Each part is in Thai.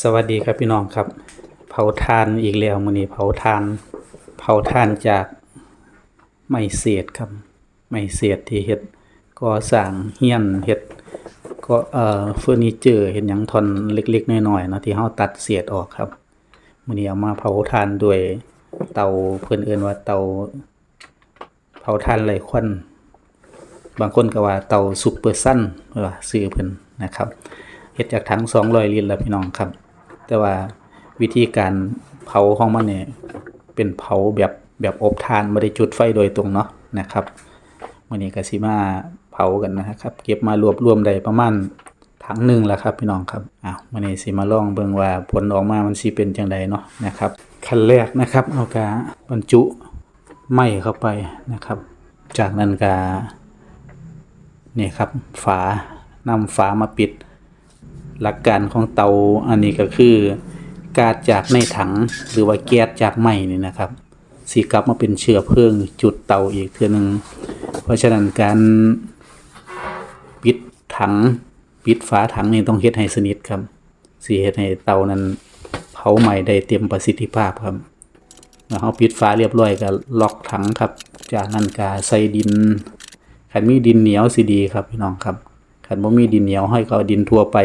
สวัสดีครับพี่น้องครับ เผาทานอีกแล้วมื้อนี้เผาทาน เผาทานจากไม้เศษครับไม้เศษที่เฮ็ดก่อสร้างเฮียนเฮ็ดก็เอ่อเฟอร์นิเจอร์เฮ็ดหยังทอนเล็กๆน้อยๆเนาะที่เฮาตัดเศษออกครับมื้อนี้เอามาเผาทานด้วยเตาเพิ่นเอิ้นว่าเตาเผาทานไร้ควันบางคนก็ว่าเตาซุปเปอร์ซันว่าซื้อเพิ่นนะครับเฮ็ดจากถัง200ลิตรแล้วพี่น้องครับ แต่ว่าวิธีการเผาของมันเนี่ยเป็นเผาแบบแบบอบทานไม่ได้จุดไฟโดยตรงเนาะนะครับวันนี้ก็สิมาเผากันนะครับ เก็บมารวบรวมได้ประมาณถังหนึ่งแล้วครับพี่น้องครับอ้าววันนี้สิมาลองเบิ่งว่าผลออกมามันสิเป็นจังไดเนาะนะครับขั้นแรกนะครับเอากาบรรจุไม้เข้าไปนะครับ จากนั้นก็นี่ยครับฝานำฝามาปิด หลักการของเตาอันนี้ก็คือการจากในถังหรือว่าแก๊สจากไม้นี่นะครับสีกลับมาเป็นเชื้อเพลิงจุดเตาอีกเทื่อนึง เพราะฉะนั้นการปิดถังปิดฝาถังนี่ต้องเฮ็ดให้สนิทครับสีเฮ็ดให้เตานั้นเผาไหม้ได้เต็มประสิทธิภาพครับแล้วเราปิดฝาเรียบร้อยก็ล็อกถังครับ จากนั้นก็ใส่ดินขันมีดินเหนียวสิดีครับพี่น้องครับขันบ่มีดินเหนียวให้ก็ดินทั่วไป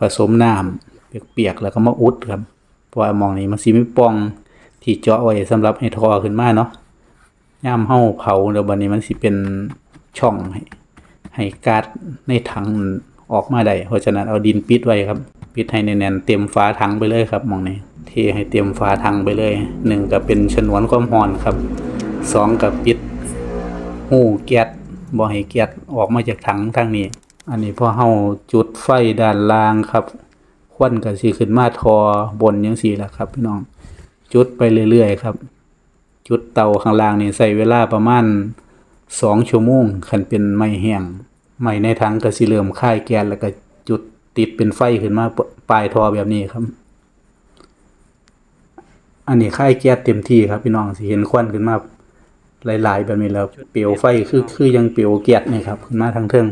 ผสมน้ำเปียกๆแล้วก็มาอุดครับเพราะว่ามองนี้มันสิมีปองที่เจาะไว้สำหรับให้ทอขึ้นมาเนาะย่ามเฮาเผาแล้วบัดนี้มันสิเป็นช่องให้ให้ก๊าซในถังออกมาได้เพราะฉะนั้นเอาดินปิดไว้ครับปิดให้แน่นๆเต็มฝาถังไปเลยครับมองนี้เทให้เต็มฝาถังไปเลยหนึ่งก็เป็นฉนวนความร้อนครับสองก็ปิดหูแก๊สบ่ให้แก๊สออกมาจากถังทางนี้ อันนี้พอเฮาจุดไฟด้านล่างครับ ควันก็สิขึ้นมาทอบนจังซี่ล่ะครับพี่น้อง จุดไปเรื่อยๆครับ จุดเตาข้างล่างนี่ใส่เวลาประมาณ2ชั่วโมงคันเป็นไม้แห้งไม้ในถังก็สิเริ่มคายแก๊สแล้วก็จุดติดเป็นไฟขึ้นมาปลายทอแบบนี้ครับ อันนี้ค่ายแก๊สเต็มที่ครับพี่น้องสิเห็นควันขึ้นมาหลาย ๆ แบบนี้แล้วเปลวไฟคือคือยังเปลวแก๊สนี่ครับขึ้นมาทางเทิง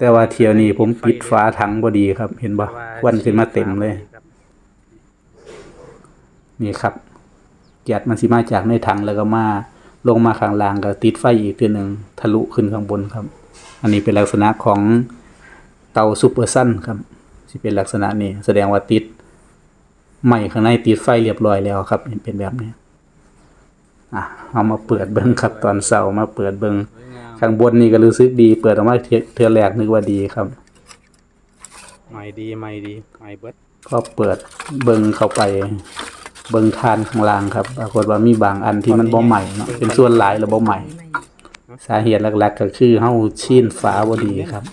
แต่ว่าเที่ยวนี้ผมปิดฝาถังบ่ดีครับ เห็นบ่ควันขึ้นมาเต็มเลย นี่ครับแก๊สมันสิมาจากในถังแล้วก็มาลงมาข้างล่างก็ติดไฟอีกทีหนึ่งทะลุขึ้นข้างบนครับ อันนี้เป็นลักษณะของเตาซูเปอร์ซันครับสิเป็นลักษณะนี้ แสดงว่าติดไหม้ข้างในติดไฟเรียบร้อยแล้วครับเป็นแบบนี้อะเอามาเปิดเบิ้งครับ ตอนเสาร์มาเปิดเบิ้ง ข้างบนนี่ก็รู้สึกดี เปิดออกมาเทื่อเทือแรกนึกว่าดีครับใหม่ดีใหม่ดีใหม่เบิดก็เปิดเบิ้งเข้าไป เบิ้งทานข้างล่างครับปรากฏว่ามีบางอันที่มันบ่ใหม่เนาะเป็นส่วนหลายแล้วบ่ใหม่ สาเหตุหลักๆ ก็คือเฮาชีนฝาบ่ดีครับ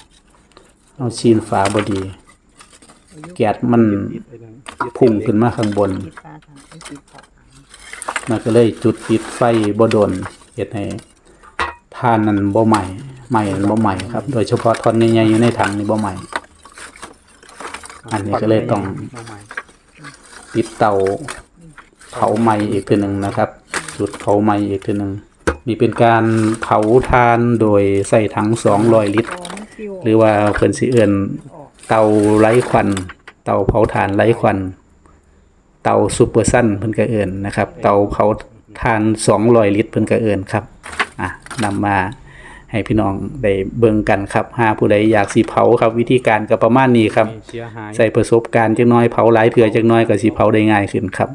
เฮาชีนฝาบ่ดี แก๊สมันติดไปเลยพุ่งขึ้นมาข้างบนปิดฝาถังให้ปิดฝาถังมันก็เลยจุดติดไฟบ่โดนเฮ็ดให้ ทานนั้นบ่ใหม่ใหม่นั้นบ่ใหม่ครับ โดยเฉพาะท่อนใหญ่ๆอยู่ในถังนี่บ่ใหม่ อันนี้ก็เลยต้องติดเตาเผาไหม้อีกทีหนึ่งนะครับ จุดเผาไหม้อีกทีหนึ่งนี่เป็นการเผาทานโดยใส่ถัง200ลิตรพอมันฟิวหรือว่าเพิ่นสิเอิ้นเตาไร้ควัน เตาเผาถ่านไร้ควัน เตาซูเปอร์ซันเพิ่นก็เอิ้นนะครับ เตาเผาถ่าน200ลิตรเพิ่นก็เอิ้นครับ นำมาให้พี่น้องได้เบิ่งกันครับหาผู้ใดอยากสิเผาครับ วิธีการก็ประมาณนี้ครับไม่เสียหายใส่ประสบการณ์จักหน้อยเผาหลายเถื่อจักหน้อยก็สิเผาได้ง่ายขึ้นครับ